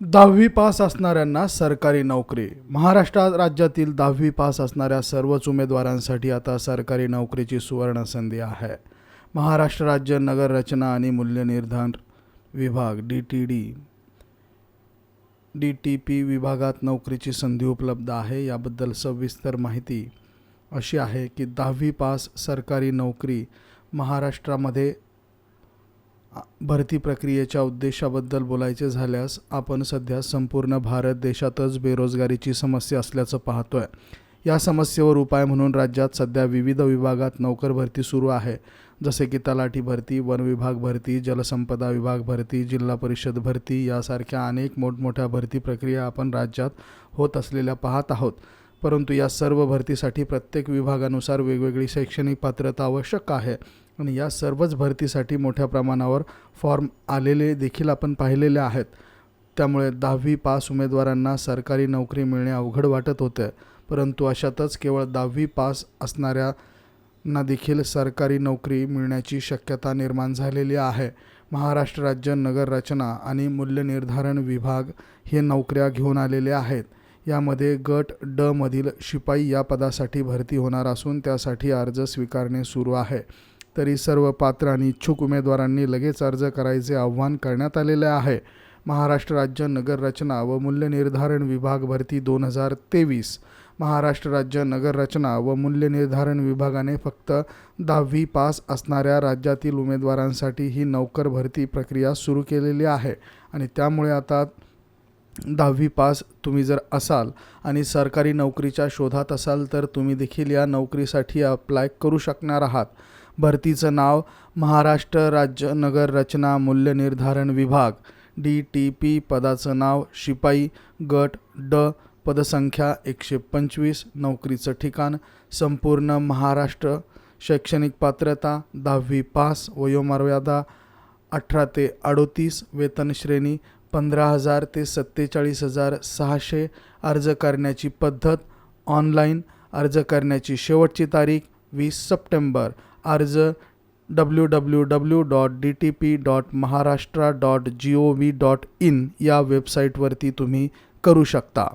दहावी पास असणाऱ्यांना सरकारी नोकरी. महाराष्ट्र राज्यातील दहावी पास असणाऱ्या सर्वच उमेदवारांसाठी आता सरकारी नोकरीची सुवर्ण संधी आहे. महाराष्ट्र राज्य नगर रचना आणि मूल्यनिर्धारण विभाग D T D D T P विभागात नोकरीची संधी उपलब्ध आहे. याबद्दल सविस्तर माहिती अशी आहे की दहावी पास सरकारी नोकरी महाराष्ट्रामध्ये भरती प्रक्रियेच्या उद्देशाबद्दल बोलायचे झाल्यास आपण सध्या संपूर्ण भारत देशातच बेरोजगारीची समस्या असल्याचं पाहतोय. या समस्येवर उपाय म्हणून राज्यात सध्या विविध विभागात नोकर भरती सुरू आहे. जसे की तलाठी भरती वन विभाग भरती जलसंपदा विभाग भरती जिल्हा परिषद भरती यासारख्या अनेक मोठमोठ्या भरती प्रक्रिया आपण राज्यात होत असलेल्या पाहत आहोत. परंतु या सर्व भरतीसाठी प्रत्येक विभागानुसार वेगवेगळी शैक्षणिक पात्रता आवश्यक आहे. आणि या सर्वच भरतीसाठी मोठ्या प्रमाणावर फॉर्म आलेले देखील आपण पाहिलेले आहेत. त्यामुळे दहावी पास उमेदवारांना सरकारी नोकरी मिळणे अवघड वाटत होते. परंतु अशातच केवळ दहावी पास असणाऱ्यांना देखील सरकारी नोकरी मिळण्याची शक्यता निर्माण झालेली आहे. महाराष्ट्र राज्य नगर रचना आणि मूल्यनिर्धारण विभाग हे नोकऱ्या घेऊन आलेले आहेत. यामध्ये गट ड मधील शिपाई या पदासाठी भरती होणार असून त्यासाठी अर्ज स्वीकारणे सुरू आहे. तरी सर्व पात्र आणि इच्छुक उमेदवारांनी लगेच अर्ज करायचे आव्हान करण्यात आलेले आहे. महाराष्ट्र राज्य नगररचना व मूल्यनिर्धारण विभाग भरती दोन हजार तेवीस. महाराष्ट्र राज्य नगररचना व व मूल्यनिर्धारण विभागाने फक्त दहावी पास असणाऱ्या राज्यातील उमेदवारांसाठी ही नोकर भरती प्रक्रिया सुरू केलेली आहे आणि त्यामुळे आता दहावी पास तुम्ही जर असाल आणि सरकारी नोकरीच्या शोधात असाल तर तुम्ही देखील या नोकरीसाठी अप्लाय करू शकणार आहात. भरतीचं नाव महाराष्ट्र राज्य नगर रचना मूल्यनिर्धारण विभाग डी टी पी पदाचं नाव शिपाई गट ड पदसंख्या एकशे पंचवीस नोकरीचं ठिकाण संपूर्ण महाराष्ट्र शैक्षणिक पात्रता दहावी पास वयोमर्यादा अठरा ते अडोतीस वेतनश्रेणी पंधरा हजार ते सत्तेचाळीस हजार सहाशे अर्ज करण्याची पद्धत ऑनलाईन अर्ज करण्याची शेवटची तारीख वीस सप्टेंबर अर्ज W W W dot D T P dot Maharashtra dot G O V dot in या वेबसाईटवरती तुम्ही करू शकता.